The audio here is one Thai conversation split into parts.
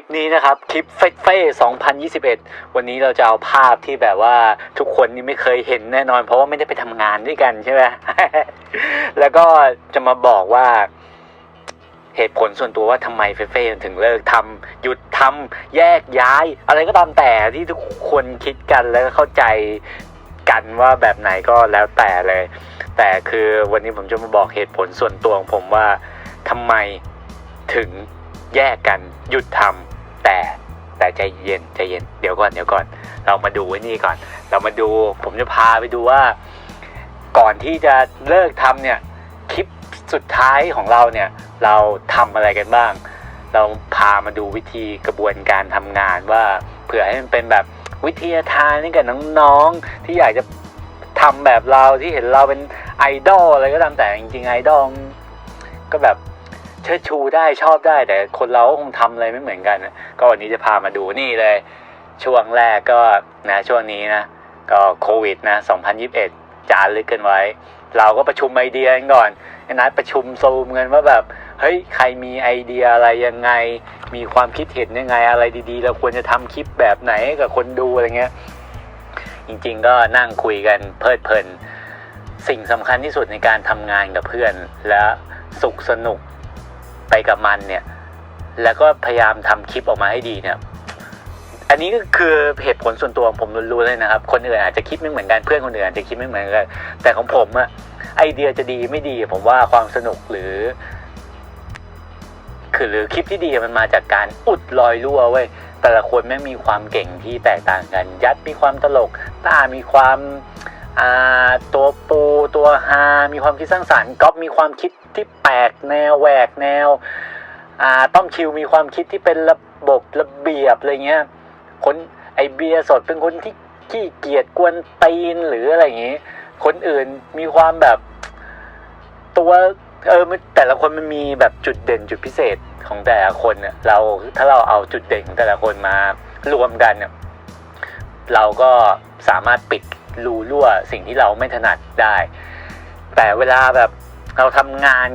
ลิปนี้นะครับ คลิปเฟสเฟ่2021 วันนี้เราจะเอาภาพที่แบบว่าทุกคนนี่ไม่เคยเห็นแน่นอน เพราะว่าไม่ได้ไปทำงานด้วยกันใช่ไหม แล้วก็จะมาบอกว่าเหตุผลส่วนตัวว่าทำไมเฟเฟ่ถึงเลิกทำหยุดทำแยกย้าย อะไรก็ตามแต่ที่ทุกคนคิดกันแล้วเข้าใจกันว่าแบบไหนก็แล้วแต่เลย แต่คือวันนี้ผมจะมาบอกเหตุผลส่วนตัวของผมว่าทำไมถึงแยกกันหยุดทำ แต่แต่ใจเย็นใจเย็นเดี๋ยวก่อนเดี๋ยวก่อน เรามาดูไว้นี่ก่อน เรามาดูผมจะพาไปดูว่า ก่อนที่จะเลิกทำเนี่ยคลิปสุดท้ายของเราเนี่ยเราทำอะไรกันบ้าง เราพามาดูวิธีกระบวนการทำงานว่าเผื่อให้มันเป็นแบบวิทยาทานให้กับน้องๆที่อยากจะทำแบบเราที่เห็นเราเป็นไอดอลอะไรก็ตามแต่จริงๆไอดอลก็แบบ เชิดชูได้ชอบได้แต่คนเราก็คงทำอะไรไม่เหมือนกันนะก็วันนี้จะพามาดูนี่เลย ช่วงแรกก็นะช่วงนี้นะก็โควิดนะ 2021 จารึกกันไว้ เราก็ประชุมไอเดียกันก่อนนัดประชุมซูมกันว่าแบบเฮ้ยใครมีไอเดียอะไรยังไง มีความคิดเห็นยังไงอะไรดีๆ เราควรจะทำคลิปแบบไหนกับคนดูอะไรเงี้ยจริงๆก็นั่งคุยกันเพลิดเพลิน สิ่งสำคัญที่สุดในการทำงานกับเพื่อน และสุขสนุก ไปกับมันเนี่ย แล้วก็พยายามทำคลิปออกมาให้ดีเนี่ย อันนี้ก็คือเหตุผลส่วนตัวของผมรู้ๆเลยนะครับ คนอื่นอาจจะคิดไม่เหมือนกันเพื่อนคนอื่นอาจจะคิดไม่เหมือนกัน แต่ของผมอะไอเดียจะดีไม่ดี ผมว่าความสนุกหรือ คือหรือคลิปที่ดีมันมาจากการอุดรอยรั่วเว้ยแต่ละคนไม่งมีความเก่งที่แตกต่างกัน ยัดมีความตลกตามีความ ตัวปูตัวฮา มีความคิดสร้างสรรค์ก๊อฟมีความคิดที่แปลกแนวแหวกแนวต้อมชิวมีความคิดที่เป็นระบบระเบียบอะไรเงี้ยคนไอเบียสดเป็นคนที่ขี้เกียจกวนตีนหรืออะไรอย่างงี้ คนอื่นมีความแบบตัวเออมันแต่ละคนมันมีแบบจุดเด่นจุดพิเศษของแต่ละคนเนี่ยเราถ้าเราเอาจุดเด่นของแต่ละคนมารวมกันเนี่ยเราก็สามารถปิด รูรั่วสิ่งที่เราไม่ถนัดได้ แต่เวลาแบบเราทำงาน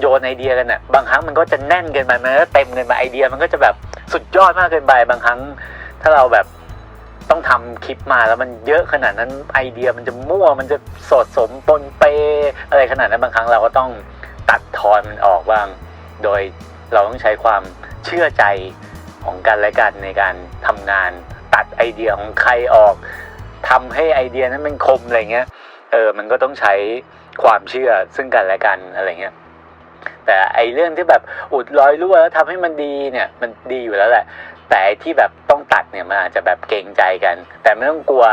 โยนไอเดียกันเนี่ยบางครั้งมันก็จะแน่นเกินไปมันก็เต็มเกินไปไอเดีย มันก็จะแบบสุดยอดมากเกินไปบางครั้ง ถ้าเราแบบต้องทำคลิปมาแล้วมันเยอะขนาดนั้นไอเดียมันจะมั่วมันจะสดสมปนเปอะไรขนาดนั้นบางครั้งเราก็ต้องตัดทอนมันออกบ้าง โดยเราต้องใช้ความเชื่อใจของกันและกันในการทำงาน ตัดไอเดียของใครออก ทำให้ไอเดียนั้นมันคมอะไรเงี้ย เออ มันก็ต้องใช้ความเชื่อซึ่งกันและกันอะไรเงี้ย แต่ไอเรื่องที่แบบอุดรอยรั่วแล้วทำให้มันดีเนี่ย มันดีอยู่แล้วแหละ แต่ที่แบบต้องตัดเนี่ยมันอาจจะแบบเกรงใจกัน แต่ไม่ต้องกลัว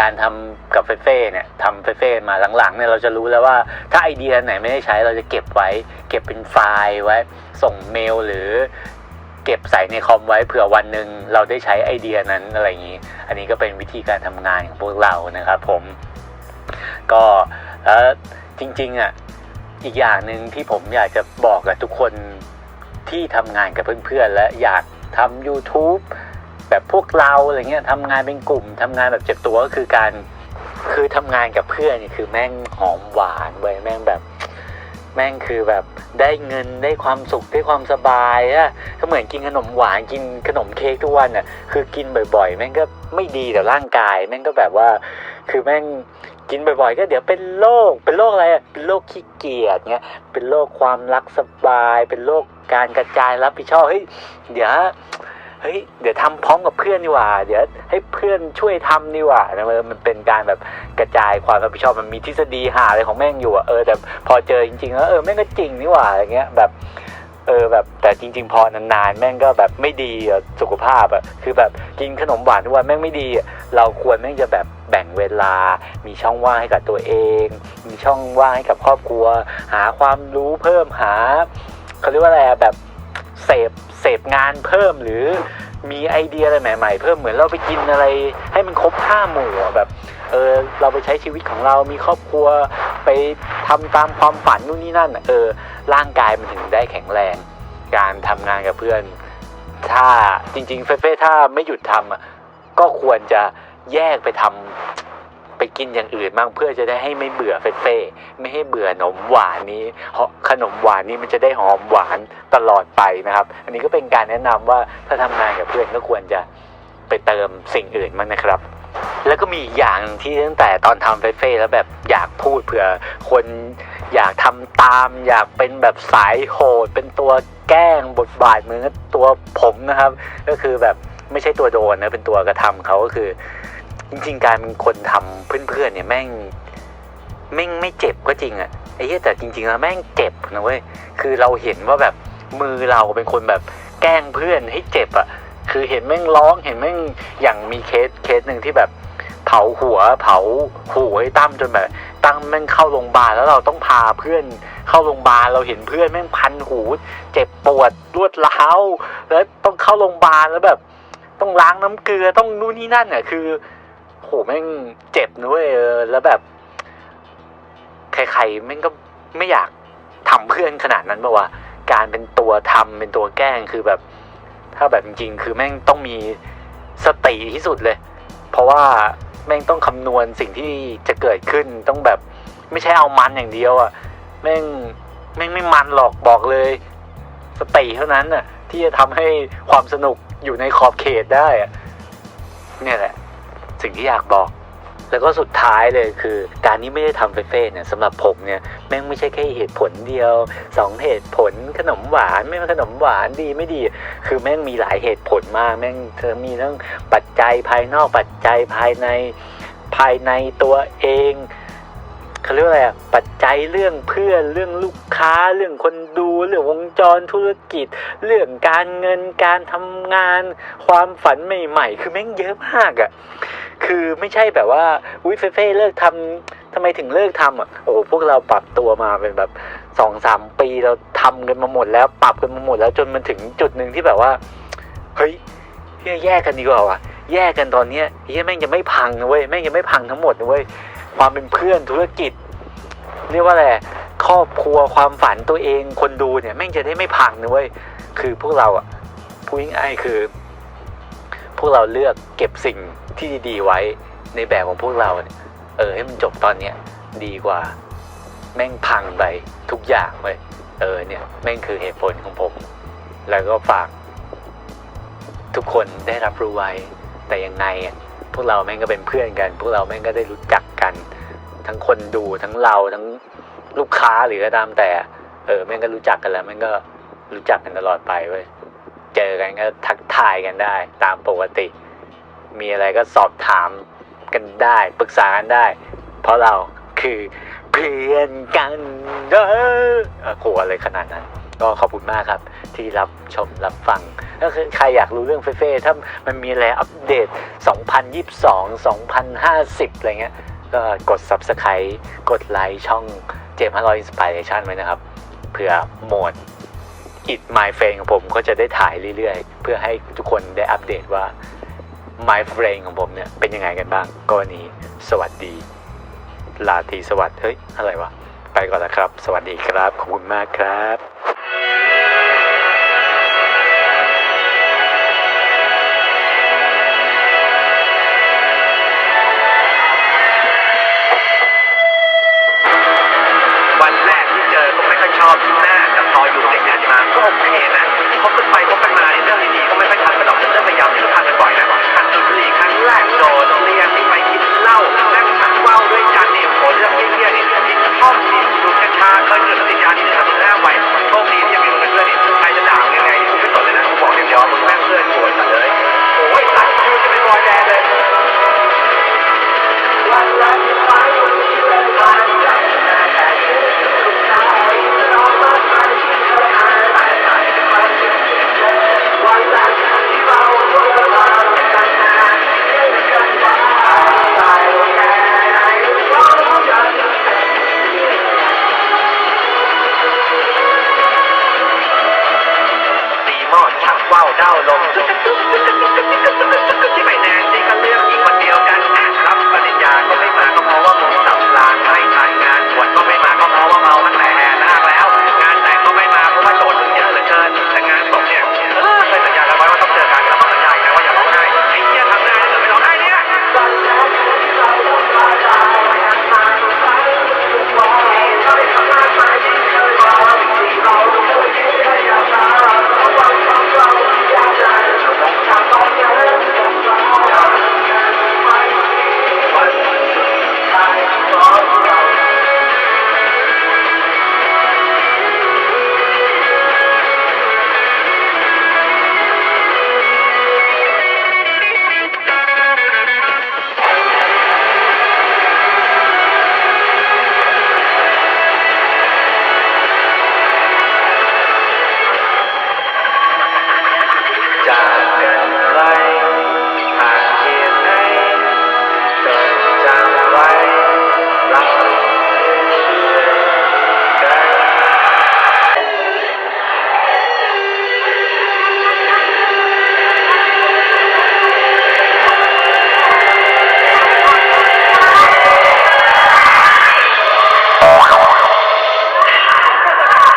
การทำกับเฟเฟ่เนี่ยทำเฟเฟ่มาหลังๆเนี่ยเราจะรู้แล้วว่าถ้าไอเดียไหนไม่ได้ใช้เราจะเก็บไว้ เก็บเป็นไฟล์ไว้ ส่งเมลหรือ เก็บใส่ในคอมไว้เผื่อวันหนึ่งเราได้ใช้ไอเดียนั้นอะไรอย่างนี้ อันนี้ก็เป็นวิธีการทำงานของพวกเรานะครับผม ก็แล้วจริงๆอะอีกอย่างหนึ่งที่ผมอยากจะบอกกับทุกคนที่ทำงานกับเพื่อนๆ และอยากทำ YouTube แบบพวกเราอะไรเงี้ยทำงานเป็นกลุ่มทำงานแบบเจ็บตัวก็คือการคือทำงานกับเพื่อนนี่คือแม่งหอมหวานเว้ยแม่งแบบ แม่งคือแบบได้เงินได้ความสุขได้ความสบายอะก็เหมือนกินขนมหวานกินขนมเค้กทุกวันอะคือกินบ่อยๆ แม่งก็ไม่ดีต่อร่างกาย แม่งก็แบบว่า คือแม่งกินบ่อยๆ ก็เดี๋ยวเป็นโรคเป็นโรคอะไรอะเป็นโรคขี้เกียจเงี้ยเป็นโรคความรักสบาย เป็นโรคการกระจายรับผิดชอบเฮ้ยเดี๋ยว เฮ้ยเดี๋ยวทำพร้อมกับเพื่อนดีกว่า เดี๋ยวให้เพื่อนช่วยทำดีกว่านะเออมันเป็นการแบบกระจายความรับผิดชอบมันมีทฤษฎีหาอะไรของแม่งอยู่อะเออแต่พอเจอจริงๆแล้วเออแม่งก็จริงนี่หว่าอะไรเงี้ยแบบเออแบบแต่จริง ๆ พอนานๆ แม่งก็แบบไม่ดีสุขภาพอะคือแบบกินขนมหวานทุกวันแม่งไม่ดี เราควรแม่งจะแบบแบ่งเวลา มีช่องว่างให้กับตัวเอง มีช่องว่างให้กับครอบครัว หาความรู้เพิ่มหาเขาเรียกว่าอะไรอะแบบเสพ พงานเพิ่มหรือมีไอเดียอะไรใหม่ ๆ เพิ่มเหมือนเราไปกินอะไรให้มันครบห้าหมู่อแบบเออเราไปใช้ชีวิตของเรามีครอบครัวไปทำตามความฝันนู่นนี่นั่นเออร่างกายมันถึงได้แข็งแรง การทำงานกับเพื่อน ถ้าจริง ๆ เฟ่ๆถ้าไม่หยุดทำก็ควรจะแยกไปทำไป กินอย่างอื่นบ้างเพื่อจะได้ให้ไม่เบื่อเฟ่ๆไม่ให้เบื่อขนมหวานนี้เพราะขนมหวานนี้มันจะได้หอมหวานตลอดไปนะครับ อันนี้ก็เป็นการแนะนำว่าถ้าทำงานกับเพื่อนก็ควรจะไปเติมสิ่งอื่นบ้างนะครับ แล้วก็มีอีกอย่างที่ตั้งแต่ตอนทำเฟ่ๆแล้วแบบอยากพูดเผื่อคนอยากทำตาม อยากเป็นแบบสายโหด เป็นตัวแกล้งบทบาทเหมือนตัวผมนะครับ ก็คือแบบไม่ใช่ตัวโดนนะเป็นตัวกระทำเขาก็คือ จริง ๆ การเป็นคนทำเพื่อนๆเนี่ยแม่งแม่งไม่เจ็บก็จริงอะไอ้เหี้ยแต่จริงๆแล้วแม่งเจ็บนะเว้ยคือเราเห็นว่าแบบมือเราเป็นคนแบบแกล้งเพื่อนให้เจ็บอะคือเห็นแม่งร้องเห็นแม่งอย่างมีเคสเคสหนึ่งที่แบบเผาหัวเผาหูไอ้ตั้มจนแบบตั้มแม่งเข้าโรงพยาบาลแล้วเราต้องพาเพื่อนเข้าโรงพยาบาลเราเห็นเพื่อนแม่งพันหู เจ็บปวดรวดร้าวแล้วต้องเข้าโรงพยาบาลแล้วแบบ ต้องล้างน้ำเกลือต้องนู่นนี่นั่นอะคือ โหแม่งเจ็บนะเว้ยแล้วแบบ ใครๆแม่งก็ไม่อยากทำเพื่อนขนาดนั้นปะวะการเป็นตัวทำเป็นตัวแกล้งคือแบบ ถ้าแบบจริง ๆ คือแม่งต้องมีสติที่สุดเลย เพราะว่าแม่งต้องคำนวณสิ่งที่จะเกิดขึ้นต้องแบบ ไม่ใช่เอามันอย่างเดียวอะ่ะแม่งแม่งไม่มันหรอกบอกเลย สติเท่านั้นน่ะ ที่จะทำให้ความสนุกอยู่ในขอบเขตได้อะเนี่ยแหละ สิ่งที่อยากบอก แล้วก็สุดท้ายเลยคือ การที่ไม่ได้ทำเฟ่ๆเนี่ยสำหรับผมเนี่ยแม่งไม่ใช่แค่เหตุผลเดียวสองเหตุผลขนมหวานไม่ว่าขนมหวานดีไม่ดี คือแม่งมีหลายเหตุผลมาก แม่งเธอมีทั้งปัจจัยภายนอกปัจจัยภายในภายในตัวเองเขาเรียกว่าอะไรอะปัจจัยเรื่องเพื่อนเรื่องลูกค้าเรื่องคนดูเรื่องวงจรธุรกิจ เรื่องการเงินการทำงาน ความฝันใหม่ ๆ คือแม่งเยอะมากอะ คือไม่ใช่แบบว่าอุ้ยเฟ่ๆเลิกทำทำไมถึงเลิกทำอะโอ้พวกเราปรับตัวมาเป็นแบบสองสามปีเราทำกันมาหมดแล้วปรับกันมาหมดแล้วจนมันถึงจุดหนึ่งที่แบบว่าเฮ้ยเฮียแยกกันดีกว่าว่ะแยกกันตอนเนี้ยเฮียแม่งยังไม่พังนะเว้ยแม่งยังไม่พังทั้งหมดนะเว้ยความเป็นเพื่อนธุรกิจ เรียกว่าอะไรครอบครัวความฝันตัวเองคนดูเนี่ยแม่งจะได้ไม่พังนะเว้ยคือพวกเราอะพูดง่ายๆคือ วกเราเลือกเก็บสิ่งที่ดีๆไว้ในแบบของพวกเราเนี่ยเออให้มันจบตอนเนี้ยดีกว่า แม่งพังไปทุกอย่างเว้ยเออเนี่ยแม่งคือเหตุผลของผม แล้วก็ฝากทุกคนได้รับรู้ไว้แต่ยังไงอะพวกเราแม่งก็เป็นเพื่อนกัน พวกเราแม่งก็ได้รู้จักกัน ทั้งคนดูทั้งเราทั้งลูกค้าหรือก็ตามแต่ เออแม่งก็รู้จักกันแล้วแม่งก็รู้จักกันตลอดไปเว้ย เจอกันก็ทักทายกันได้ ตามปกติ มีอะไรก็สอบถามกันได้ปรึกษากันได้ เพราะเราคือเพื่อนกันเด้อเออโหอะไรขนาดนั้น ก็ขอบคุณมากครับ ที่รับชมรับฟังถ้าคือใครอยากรู้เรื่องเฟ่ๆถ้ามันมีอะไรอัปเดต 2022 2050 อะไรเงี้ย ก็กด Subscribe กดไลค์ช่องเจมส์500 Inspiration ไว้นะครับเพื่อโหมด It My Friend ของผมก็จะได้ถ่ายเรื่อยๆ เพื่อให้ทุกคนได้อัปเดตว่า My Friend ของผมเนี่ยเป็นยังไงกันบ้างก็วันนี้สวัสดี ลาทีสวัสดีเฮ้ย อะไรวะ ไปก่อนละครับ สวัสดีครับ ขอบคุณมากครับ โอเคนะคบกันไปคบกันมาในเรื่องดีๆก็ไม่ค่อยทำกันหรอกเรื่องพยายามที่ทำกัน